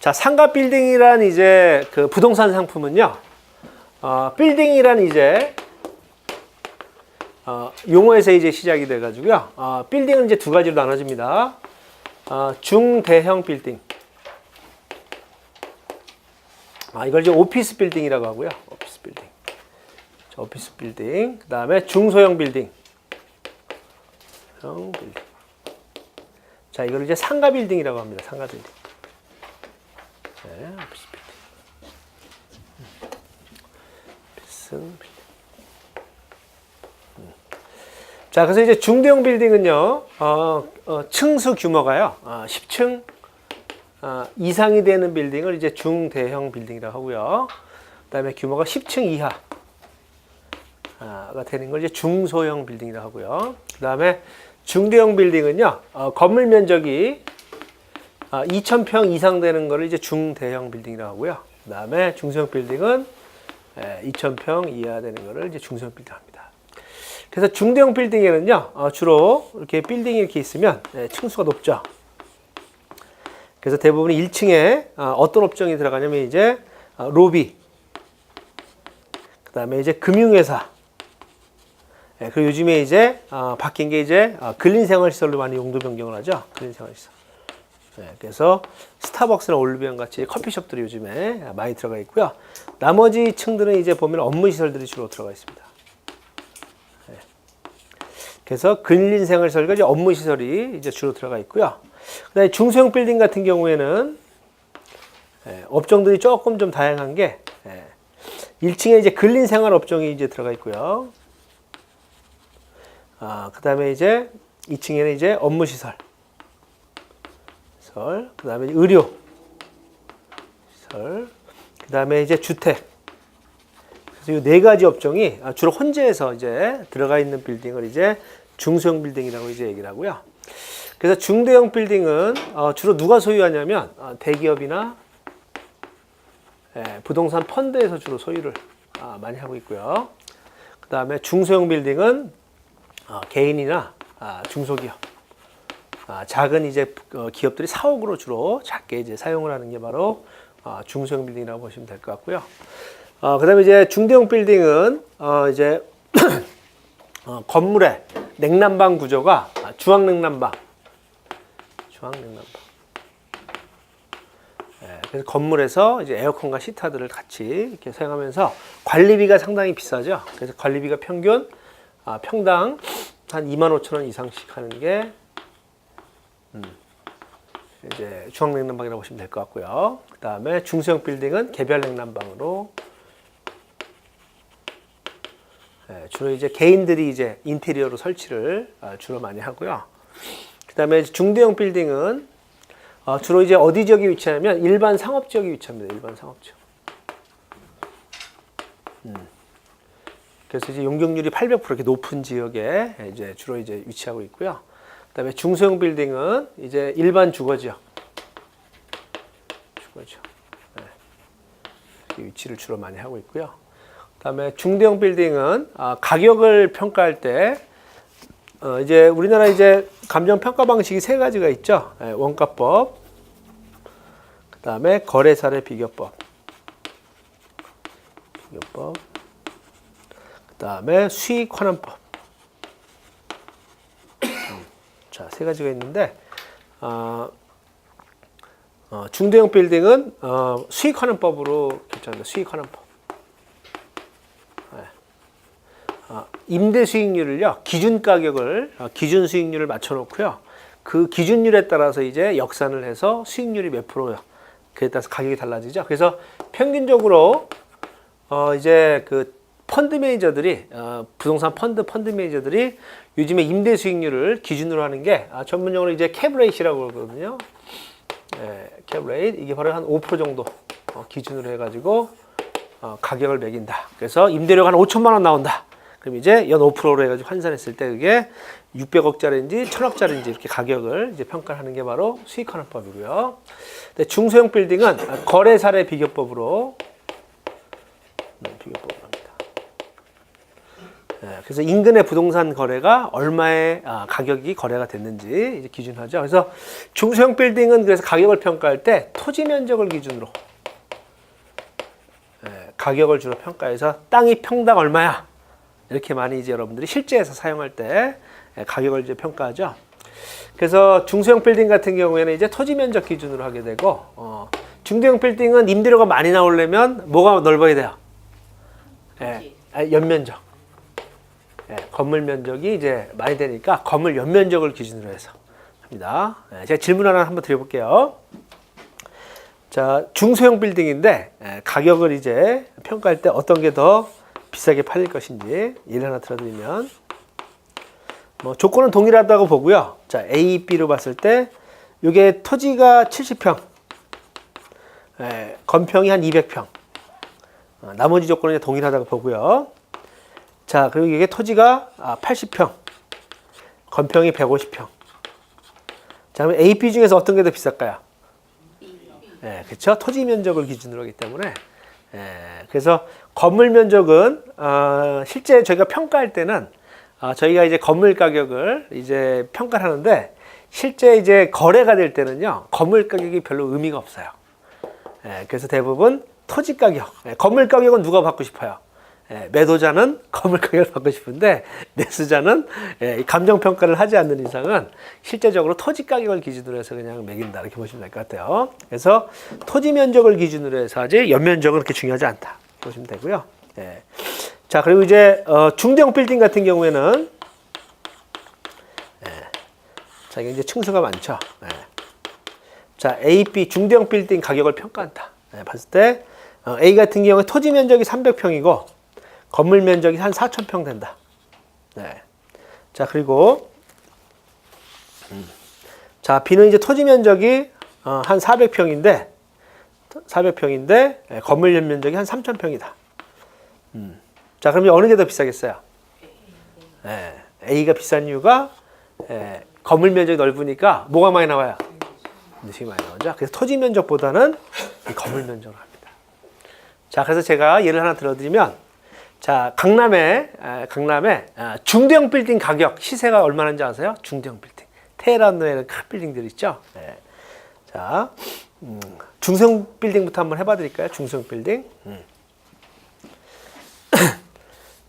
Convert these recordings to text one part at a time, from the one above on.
자, 상가 빌딩이란 이제 그 부동산 상품은요. 어, 빌딩이란 이제 어, 용어에서 이제 시작이 돼 가지고요. 어, 빌딩은 이제 두 가지로 나눠집니다. 어, 중대형 빌딩. 아, 이걸 이제 오피스 빌딩이라고 하고요. 오피스 빌딩. 자, 오피스 빌딩. 그다음에 중소형 빌딩. 형 빌딩. 자, 이걸 이제 상가 빌딩이라고 합니다. 상가 빌딩. 네, 오피스 빌딩. 오피스 빌딩. 음. 자, 그래서 이제 중대형 빌딩은요, 어, 어, 층수 규모가요, 어, 10층 어, 이상이 되는 빌딩을 이제 중대형 빌딩이라고 하고요. 그 다음에 규모가 10층 이하가 되는 걸 이제 중소형 빌딩이라고 하고요. 그 다음에 중대형 빌딩은요, 어, 건물 면적이 아, 2,000평 이상 되는 거를 이제 중대형 빌딩이라고 하고요. 그 다음에 중소형 빌딩은 에, 2,000평 이하 되는 거를 이제 중소형 빌딩 합니다. 그래서 중대형 빌딩에는요, 어, 주로 이렇게 빌딩이 이렇게 있으면 에, 층수가 높죠. 그래서 대부분 1층에 어떤 업종이 들어가냐면 이제 어, 로비, 그 다음에 이제 금융회사, 예, 그리고 요즘에 이제 어, 바뀐 게 이제 어, 근린생활시설로 많이 용도 변경을 하죠. 근린생활시설. 예, 그래서 스타벅스나 올리브영 같이 커피숍들이 요즘에 많이 들어가 있고요. 나머지 층들은 이제 보면 업무 시설들이 주로 들어가 있습니다. 예. 그래서 근린생활시설과 이제 업무 시설이 이제 주로 들어가 있고요. 그다음에 중소형 빌딩 같은 경우에는 예, 업종들이 조금 좀 다양한 게 예, 1층에 이제 근린생활 업종이 이제 들어가 있고요. 아, 그다음에 이제 2층에는 이제 업무 시설, 시설, 그다음에 의료 시설, 그다음에 이제 주택. 그래서 이 네 가지 업종이 아, 주로 혼재해서 이제 들어가 있는 빌딩을 이제 중소형 빌딩이라고 이제 얘기를 하고요. 그래서 중대형 빌딩은 어, 주로 누가 소유하냐면 어, 대기업이나 예, 부동산 펀드에서 주로 소유를 아, 많이 하고 있고요. 그 다음에 중소형 빌딩은 어, 개인이나 아, 중소기업, 아, 작은 이제 어, 기업들이 사옥으로 주로 작게 이제 사용을 하는 게 바로 아, 중소형 빌딩이라고 보시면 될 것 같고요. 어, 그 다음에 이제 중대형 빌딩은 어, 이제 어, 건물의 냉난방 구조가 아, 주황 냉난방, 주황 냉난방. 예, 그래서 건물에서 이제 에어컨과 시타들을 같이 이렇게 사용하면서 관리비가 상당히 비싸죠. 그래서 관리비가 평균 아, 평당 한 2만 5천 원 이상씩 하는 게 음, 이제 중앙 냉난방이라고 보시면 될 것 같고요. 그 다음에 중소형 빌딩은 개별 냉난방으로 예, 주로 이제 개인들이 이제 인테리어로 설치를 아, 주로 많이 하고요. 그 다음에 중대형 빌딩은 어, 주로 이제 어디 지역에 위치하냐면 일반 상업 지역에 위치합니다. 일반 상업 지역. 음. 그래서 이제 용적률이 800% 이렇게 높은 지역에 이제 주로 이제 위치하고 있고요. 그다음에 중소형 빌딩은 이제 일반 주거 지역. 주거 지역. 네. 이렇게 위치를 주로 많이 하고 있고요. 그다음에 중대형 빌딩은 아, 가격을 평가할 때 어, 이제 우리나라 이제 감정 평가 방식이 세 가지가 있죠. 예, 원가법, 그다음에 거래 사례 비교법, 비교법, 그다음에 수익 환원법. 음, 자, 세 가지가 있는데 어, 어, 중대형 빌딩은 어, 수익 환원법으로 결정합니다. 수익 환원법. 어, 임대 수익률을요 기준 가격을 어, 기준 수익률을 맞춰놓고요. 그 기준율에 따라서 이제 역산을 해서 수익률이 몇 프로요? 그에 따라서 가격이 달라지죠. 그래서 평균적으로 어 이제 그 펀드 매니저들이 어 부동산 펀드 펀드 매니저들이 요즘에 임대 수익률을 기준으로 하는 게 아, 전문용어로 이제 캡레이시라고 그러거든요. 예, 캡레이트 이게 바로 한 5% 정도 어, 기준으로 해가지고 어, 가격을 매긴다. 그래서 임대료가 한 5천만 원 나온다 그럼 이제 연 5%로 해가지고 환산했을 때 그게 600억짜리인지 1000억짜리인지 이렇게 가격을 이제 평가를 하는 게 바로 수익환원법이고요. 근데 중소형 빌딩은 거래 사례 비교법으로 네, 비교법을 합니다. 예, 그래서 인근의 부동산 거래가 얼마의 아, 가격이 거래가 됐는지 이제 기준하죠. 그래서 중소형 빌딩은 그래서 가격을 평가할 때 토지 면적을 기준으로 예, 가격을 주로 평가해서 땅이 평당 얼마야 이렇게 많이 이제 여러분들이 실제에서 사용할 때 예, 가격을 이제 평가하죠. 그래서 중소형 빌딩 같은 경우에는 이제 토지 면적 기준으로 하게 되고 어, 중대형 빌딩은 임대료가 많이 나오려면 뭐가 넓어야 돼요? 예, 아, 연면적. 예, 건물 면적이 이제 많이 되니까 건물 연면적을 기준으로 해서 합니다. 예, 제가 질문 하나 한번 드려볼게요. 자, 중소형 빌딩인데 예, 가격을 이제 평가할 때 어떤 게 더 비싸게 팔릴 것인지 예를 하나 들어드리면 뭐 조건은 동일하다고 보고요. 자, A, B로 봤을 때 이게 토지가 70평, 예, 건평이 한 200평. 어, 나머지 조건은 동일하다고 보고요. 자, 그리고 이게 토지가 아, 80평, 건평이 150평. 자, 그럼 A, B 중에서 어떤 게 더 비쌀까요? 예, 그렇죠. 토지 면적을 기준으로 하기 때문에 예, 그래서 건물 면적은 어, 실제 저희가 평가할 때는 아, 저희가 이제 건물 가격을 이제 평가를 하는데 실제 이제 거래가 될 때는요 건물 가격이 별로 의미가 없어요. 예, 그래서 대부분 토지 가격, 예, 건물 가격은 누가 받고 싶어요? 예, 매도자는 건물 가격을 받고 싶은데 매수자는 예, 이 감정 평가를 하지 않는 이상은 실제적으로 토지 가격을 기준으로 해서 그냥 매긴다 이렇게 보시면 될 것 같아요. 그래서 토지 면적을 기준으로 해서 하지 연면적은 그렇게 중요하지 않다 보시면 되고요. 예. 자 그리고 이제 어, 중대형 빌딩 같은 경우에는 예. 자 이게 이제 층수가 많죠. 예. 자 A, B 중대형 빌딩 가격을 평가한다. 예, 봤을 때 어, A 같은 경우에 토지 면적이 300평이고 건물 면적이 한 4,000평 된다. 네. 자, 그리고 음. 자, B는 이제 토지 면적이 어, 한 400평인데 400평인데 예, 건물 면적이 한 3,000평이다. 음. 자, 그러면 어느 게 더 비싸겠어요? 예, A가 비싼 이유가 예, 건물 면적이 넓으니까 뭐가 많이 나와요? 음식이 많이 나오죠. 그래서 토지 면적보다는 이 건물 면적을 합니다. 자, 그래서 제가 예를 하나 들어드리면, 자, 강남에, 에, 강남에 아, 중대형 빌딩 가격, 시세가 얼마나인지 아세요? 중대형 빌딩. 테헤란에 큰 빌딩들 있죠? 예. 자, 음, 중소형 빌딩부터 한번 해봐 드릴까요? 중소형 빌딩. 음.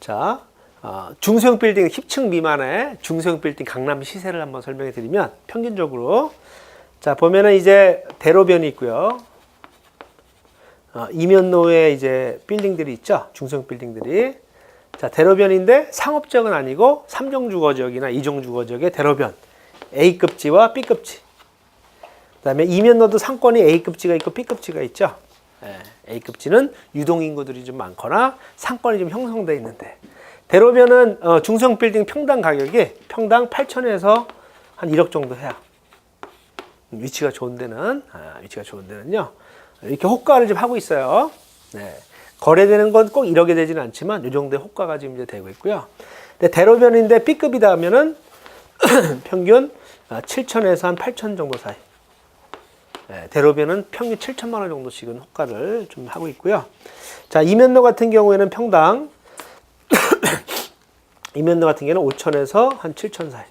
자, 어, 중소형 빌딩 10층 미만의 중소형 빌딩 강남 시세를 한번 설명해 드리면 평균적으로 자 보면은 이제 대로변이 있고요. 어, 이면로에 이제 빌딩들이 있죠. 중소형 빌딩들이. 자 대로변인데 상업적은 아니고 삼종 주거 지역이나 이종 주거 지역의 대로변 A급지와 B급지. 그다음에 이면로도 상권이 A급지가 있고 B급지가 있죠. 예, A급지는 유동 인구들이 좀 많거나 상권이 좀 형성돼 있는데 대로변은 어, 중소형 빌딩 평당 가격이 평당 8천에서 한 1억 정도 해요. 위치가 좋은 데는 아, 위치가 좋은 데는요 이렇게 호가를 좀 하고 있어요. 네. 거래되는 건꼭 1억이 되지는 않지만 이 정도의 호가가 지금 이제 되고 있고요. 근데 대로변인데 B급이다 하면은 평균 7천에서 한 8천 정도 사이. 네, 대로변은 평균 7천만 원 정도씩은 호가를 좀 하고 있고요. 자 이면로 같은 경우에는 평당 이면로 같은 경우는 5천에서 한 7천 사이.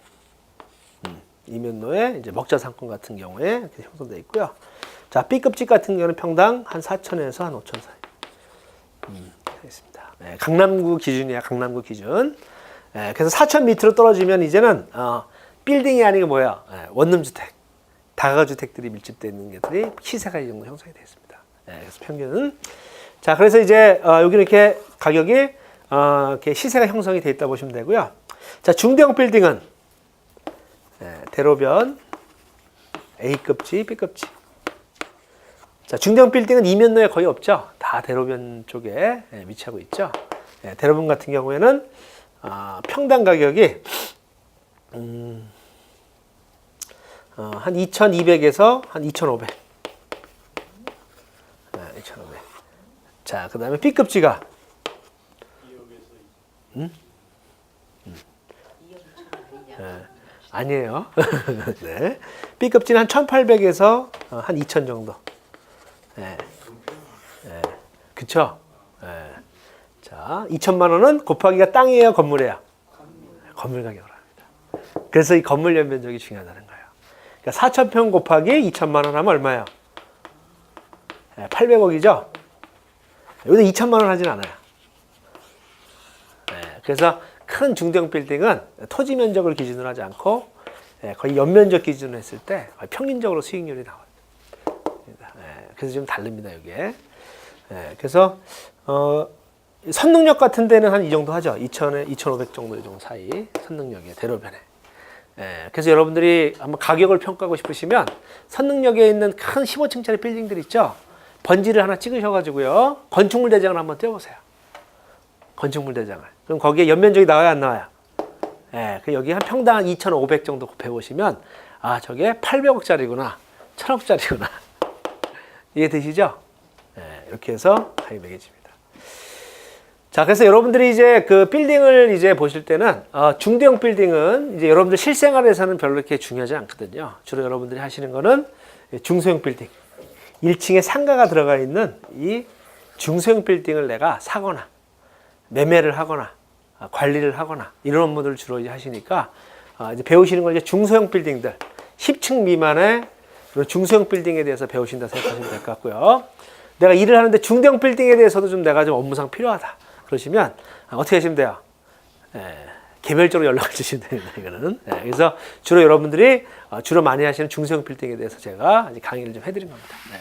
이면로에 이제 먹자 상권 같은 경우에 이렇게 형성되어 있고요. 자, B급집 같은 경우는 평당 한 4천에서 한 5천 사이. 음, 있습니다. 네, 강남구 기준이야, 강남구 기준. 네, 그래서 4천 밑으로 떨어지면 이제는 어, 빌딩이 아니고 뭐야, 네, 원룸주택, 다가주택들이 밀집되어 있는 것들이 시세가 이 정도 형성이 되어 있습니다. 네, 그래서 평균. 자, 그래서 이제 어, 여기 이렇게 가격이 어, 이렇게 시세가 형성이 되어 있다 보시면 되고요. 자, 중대형 빌딩은 예, 대로변 A급 지, B급 지. 자, 중대형 빌딩은 이면로에 거의 없죠. 다 대로변 쪽에 예, 위치하고 있죠. 예, 대로변 같은 경우에는 아, 평당 가격이 음, 어, 한 2,200에서 한 2,500. 네, 2,500. 자, 그 다음에 B급지가 아니에요. 네. B급지는 한 1800에서 한 2000 정도. 네. 네. 그쵸? 네. 자, 자, 2천만 원은 곱하기가 땅이에요, 건물이에요? 건물 가격으로 합니다. 그래서 이 건물 연면적이 중요하다는 거예요. 그러니까 4천 평 곱하기 2천만 원 하면 얼마예요? 800억이죠? 여기서 2천만 원 하진 않아요. 네, 그래서 큰 중대형 빌딩은 토지 면적을 기준으로 하지 않고 예, 거의 연면적 기준으로 했을 때 평균적으로 수익률이 나와요. 예, 그래서 좀 다릅니다, 여기에. 예, 그래서 어, 선능력 같은 데는 한 이 정도 하죠. 2,000에 2,500 정도 이 정도 사이 선능력에 대로변에. 예, 그래서 여러분들이 한번 가격을 평가하고 싶으시면 선능력에 있는 큰 15층짜리 빌딩들 있죠. 번지를 하나 찍으셔가지고요. 건축물 대장을 한번 떼어보세요. 건축물 대장을. 그럼 거기에 연면적이 나와요, 안 나와요? 예, 그 여기 한 평당 한2,500 정도 곱해보시면 아 저게 800억짜리구나, 1,000억짜리구나 이해되시죠? 예, 이렇게 해서 가격이 매겨집니다. 자, 그래서 여러분들이 이제 그 빌딩을 이제 보실 때는 어, 중대형 빌딩은 이제 여러분들 실생활에서는 별로 이렇게 중요하지 않거든요. 주로 여러분들이 하시는 거는 중소형 빌딩, 1층에 상가가 들어가 있는 이 중소형 빌딩을 내가 사거나 매매를 하거나 아, 관리를 하거나 이런 업무들을 주로 이제 하시니까 아, 이제 배우시는 건 이제 중소형 빌딩들 10층 미만의 중소형 빌딩에 대해서 배우신다 생각하시면 될 것 같고요. 내가 일을 하는데 중대형 빌딩에 대해서도 좀 내가 좀 업무상 필요하다 그러시면 아, 어떻게 하시면 돼요? 예, 개별적으로 연락을 주시면 됩니다. 이거는 예, 그래서 주로 여러분들이 어, 주로 많이 하시는 중소형 빌딩에 대해서 제가 강의를 좀 해드린 겁니다. 네.